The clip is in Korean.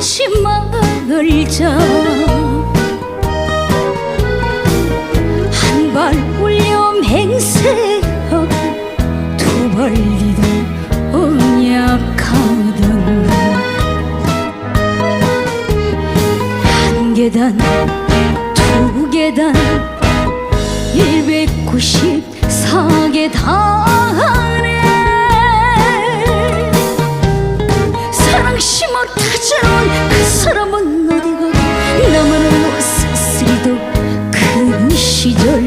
침망을 져한번 울렴 행세하고 두발 리듬 언약하던 한 계단 두 계단 194계단. 사랑시 못하던 그 사람은 어디 가고 나만은 쓸쓸히도 그 시절